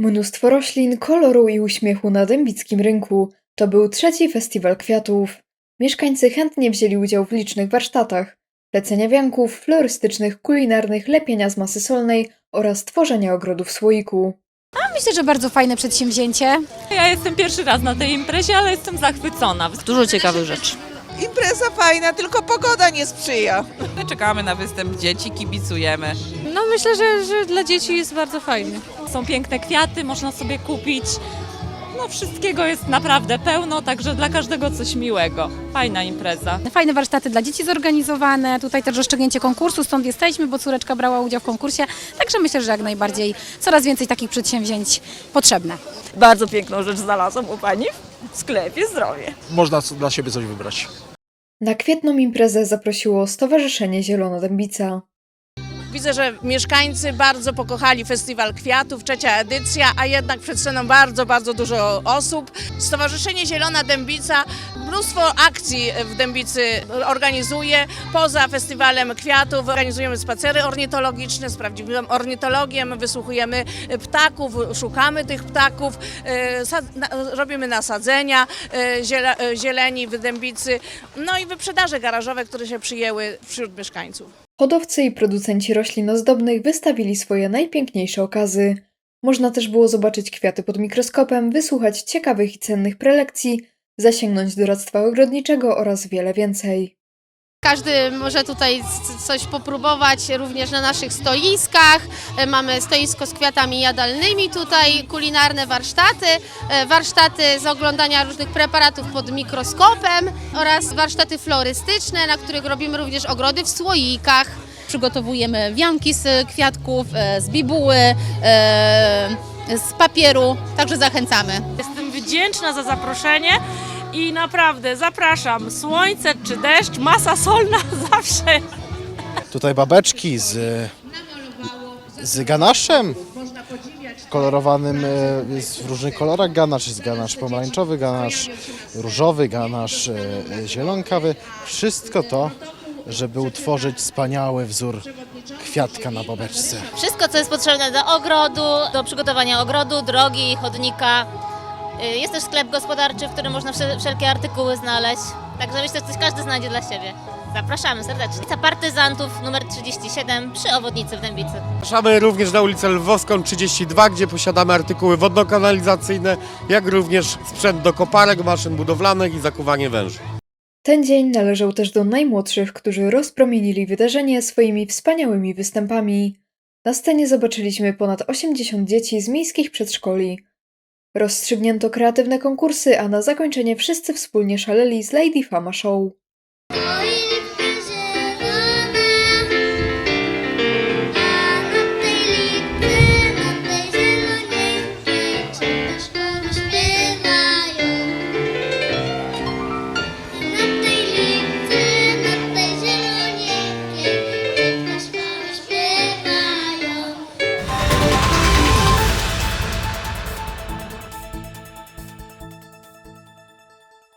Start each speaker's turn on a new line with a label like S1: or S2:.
S1: Mnóstwo roślin, koloru i uśmiechu na dębickim rynku. To był trzeci festiwal kwiatów. Mieszkańcy chętnie wzięli udział w licznych warsztatach. Plecenia wianków, florystycznych, kulinarnych, lepienia z masy solnej oraz tworzenia ogrodu w słoiku.
S2: Myślę, że bardzo fajne przedsięwzięcie.
S3: Ja jestem pierwszy raz na tej imprezie, ale jestem zachwycona.
S4: Dużo ciekawych rzeczy.
S5: Impreza fajna, tylko pogoda nie sprzyja.
S6: Czekamy na występ dzieci, kibicujemy.
S7: No myślę, że, że dla dzieci jest bardzo fajnie.
S3: Są piękne kwiaty, można sobie kupić. No wszystkiego jest naprawdę pełno, także dla każdego coś miłego. Fajna impreza.
S2: Fajne warsztaty dla dzieci zorganizowane. Tutaj też rozstrzygnięcie konkursu, stąd jesteśmy, bo córeczka brała udział w konkursie. Także myślę, że jak najbardziej coraz więcej takich przedsięwzięć potrzebne.
S4: Bardzo piękną rzecz znalazłam u Pani w sklepie zdrowie.
S8: można dla siebie coś wybrać.
S1: Na kwietną imprezę zaprosiło Stowarzyszenie Zielona Dębica.
S9: Widzę, że mieszkańcy bardzo pokochali Festiwal Kwiatów, trzecia edycja, a jednak przed sceną bardzo, bardzo dużo osób. Stowarzyszenie Zielona Dębica mnóstwo akcji w Dębicy organizuje. Poza Festiwalem Kwiatów organizujemy spacery ornitologiczne z prawdziwym ornitologiem, wysłuchujemy ptaków, szukamy tych ptaków, e, robimy nasadzenia e, e, zieleni w Dębicy, no i wyprzedaże garażowe, które się przyjęły wśród mieszkańców.
S1: Hodowcy i producenci roślin ozdobnych wystawili swoje najpiękniejsze okazy. Można też było zobaczyć kwiaty pod mikroskopem, wysłuchać ciekawych i cennych prelekcji, zasięgnąć doradztwa ogrodniczego oraz wiele więcej.
S7: Każdy może tutaj coś popróbować również na naszych stoiskach. E, Mamy stoisko z kwiatami jadalnymi tutaj, kulinarne warsztaty, e, warsztaty z oglądania różnych preparatów pod mikroskopem oraz warsztaty florystyczne, na których robimy również ogrody w słoikach.
S10: Przygotowujemy wianki z kwiatków, e, z bibuły, z papieru, także zachęcamy.
S3: Jestem wdzięczna za zaproszenie i naprawdę zapraszam. Słońce czy deszcz, masa solna zawsze
S8: Tutaj babeczki z, z ganaszem kolorowanym, e, jest w różnych kolorach ganasz, jest ganasz pomarańczowy, ganasz różowy, ganasz e, e, zielonkawy. Wszystko to, żeby utworzyć wspaniały wzór kwiatka na babeczce.
S10: Wszystko, co jest potrzebne do ogrodu, do przygotowania ogrodu, drogi, chodnika. Y, Jest też sklep gospodarczy, w którym można wszel- wszelkie artykuły znaleźć. Także myślę, że coś każdy znajdzie dla siebie. Zapraszamy serdecznie. Ulica Partyzantów numer 37 przy obwodnicy w Dębicy.
S11: Zapraszamy również na ulicę Lwowską 32, gdzie posiadamy artykuły wodno-kanalizacyjne, jak również sprzęt do koparek, maszyn budowlanych i zakuwanie węży.
S1: Ten dzień należał też do najmłodszych, którzy rozpromienili wydarzenie swoimi wspaniałymi występami. Na scenie zobaczyliśmy ponad 80 dzieci z miejskich przedszkoli. Rozstrzygnięto kreatywne konkursy, a na zakończenie wszyscy wspólnie szaleli z Lady Fama Show.